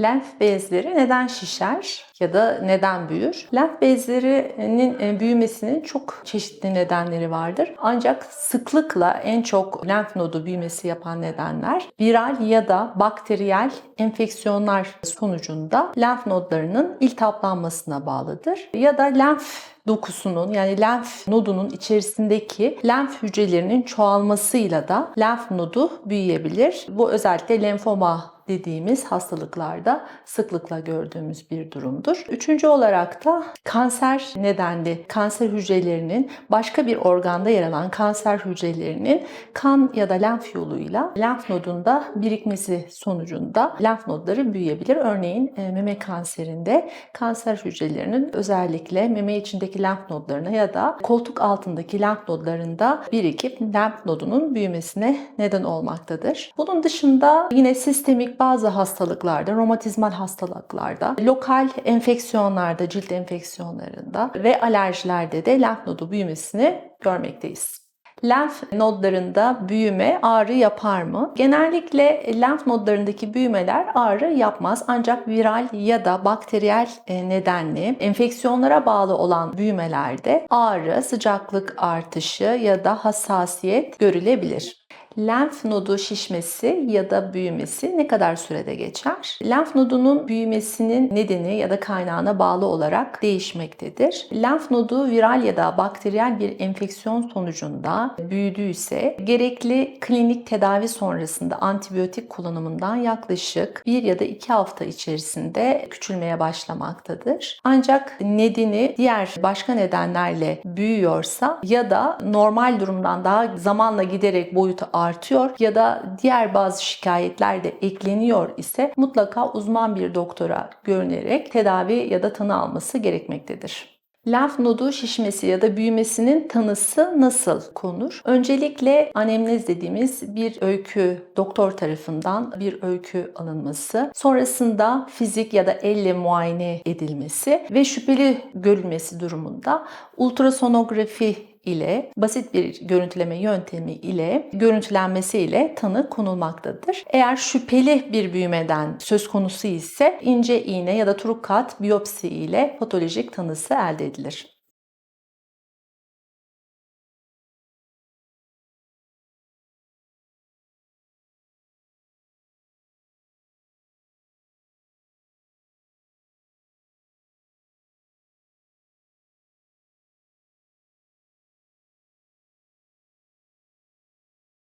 Lenf bezleri neden şişer ya da neden büyür? Lenf bezlerinin e, büyümesinin çok çeşitli nedenleri vardır. Ancak sıklıkla en çok lenf nodu büyümesi yapan nedenler viral ya da bakteriyel enfeksiyonlar sonucunda lenf nodlarının iltihaplanmasına bağlıdır. Ya da lenf dokusunun yani lenf nodunun içerisindeki lenf hücrelerinin çoğalmasıyla da lenf nodu büyüyebilir. Bu özellikle lenfoma dediğimiz hastalıklarda sıklıkla gördüğümüz bir durumdur. Üçüncü olarak da kanser nedenli kanser hücrelerinin başka bir organda yer alan kanser hücrelerinin kan ya da lenf yoluyla lenf nodunda birikmesi sonucunda lenf nodları büyüyebilir. Örneğin e, meme kanserinde kanser hücrelerinin özellikle meme içindeki lenf nodlarına ya da koltuk altındaki lenf nodlarında birikip lenf nodunun büyümesine neden olmaktadır. Bunun dışında yine sistemik bazı hastalıklarda, romatizmal hastalıklarda, lokal enfeksiyonlarda, cilt enfeksiyonlarında ve alerjilerde de lenf nodu büyümesini görmekteyiz. Lenf nodlarında büyüme ağrı yapar mı? Genellikle lenf nodlarındaki büyümeler ağrı yapmaz ancak viral ya da bakteriyel e, nedenli enfeksiyonlara bağlı olan büyümelerde ağrı, sıcaklık artışı ya da hassasiyet görülebilir. Lenf nodu şişmesi ya da büyümesi ne kadar sürede geçer? Lenf nodunun büyümesinin nedeni ya da kaynağına bağlı olarak değişmektedir. Lenf nodu viral ya da bakteriyel bir enfeksiyon sonucunda büyüdüyse gerekli klinik tedavi sonrasında antibiyotik kullanımından yaklaşık 1 ya da 2 hafta içerisinde küçülmeye başlamaktadır. Ancak nedeni diğer başka nedenlerle büyüyorsa ya da normal durumdan daha zamanla giderek boyutu artıyor ya da diğer bazı şikayetler de ekleniyor ise mutlaka uzman bir doktora görünerek tedavi ya da tanı alması gerekmektedir. Lenf nodu şişmesi ya da büyümesinin tanısı nasıl konur? Öncelikle anemnez dediğimiz bir öykü doktor tarafından bir öykü alınması, sonrasında fizik ya da elle muayene edilmesi ve şüpheli görülmesi durumunda ultrasonografi ile basit bir görüntüleme yöntemi ile görüntülenmesi ile tanı konulmaktadır. Eğer şüpheli bir büyümeden söz konusu ise ince iğne ya da truk kat biyopsi ile patolojik tanısı elde edilir.